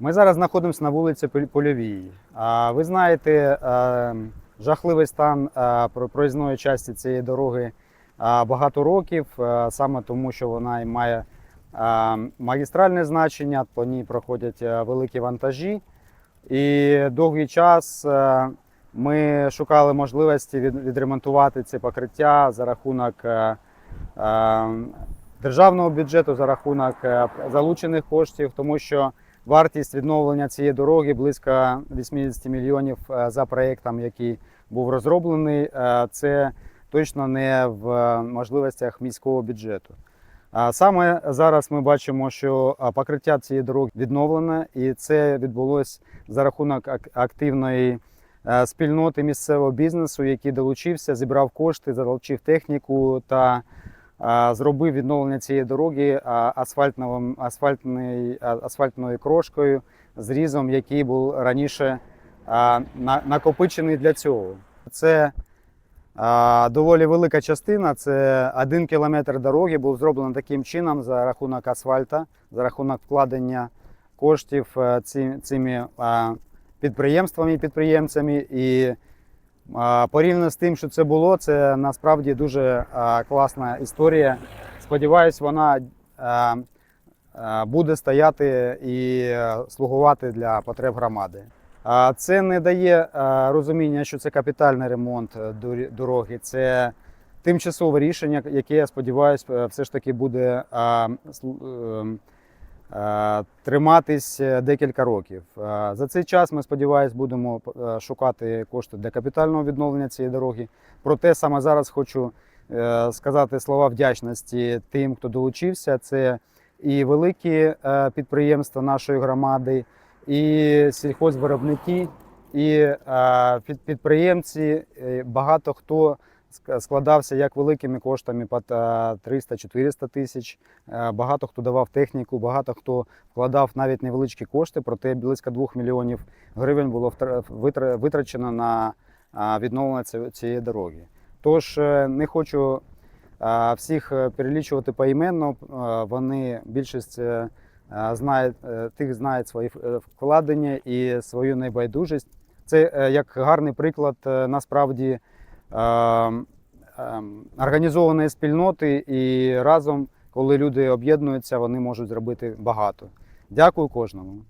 Ми зараз знаходимося на вулиці Пол- Польовій. Ви знаєте, жахливий стан про- проїзної частини цієї дороги багато років, саме тому, що вона має магістральне значення, по ній проходять великі вантажі. І довгий час ми шукали можливості відремонтувати це покриття за рахунок державного бюджету, за рахунок залучених коштів, тому що Вартість відновлення цієї дороги близько 80 мільйонів е, за проєктом, який був розроблений. Е, Це точно не в можливостях міського бюджету. Саме зараз ми бачимо, що е, покриття цієї дороги відновлене, і це відбулося за рахунок активної е, спільноти місцевого бізнесу, який долучився, зібрав кошти, залучив техніку та зробив відновлення цієї дороги асфальтною крошкою, зрізом, який був раніше накопичений для цього. Це доволі велика частина. Це один кілометр дороги був зроблений таким чином за рахунок асфальта, за рахунок вкладення коштів е, цими підприємствами і підприємцями. І Порівняно з тим, що це було, це насправді дуже класна історія. Сподіваюсь, вона буде стояти і е, слугувати для потреб громади. Це не дає розуміння, що це капітальний ремонт е, дороги. Це тимчасове рішення, яке я сподіваюся, все ж таки буде ем, е, триматись е, декілька років. Е, За цей час ми сподіваюся, будемо е, шукати кошти для капітального відновлення цієї дороги. Проте саме зараз хочу е, сказати слова вдячності тим, хто долучився. Це і великі е, підприємства нашої громади, і сільхозвиробники, і е, підприємці. Е, Багато хто складався як великими коштами під е, 300-400 тисяч. Е, Багато хто давав техніку, багато хто вкладав навіть невеличкі кошти, проте близько 2 мільйонів гривень було витрачено на відновлення цієї дороги. Тож е, не хочу всіх е, перелічувати поіменно. е, Вони більшість е, е, е, тих знають свої е, вкладення і свою небайдужість. Це е, як гарний приклад е, насправді ем, організованої спільноти і разом, коли люди об'єднуються, вони можуть зробити багато. Дякую кожному.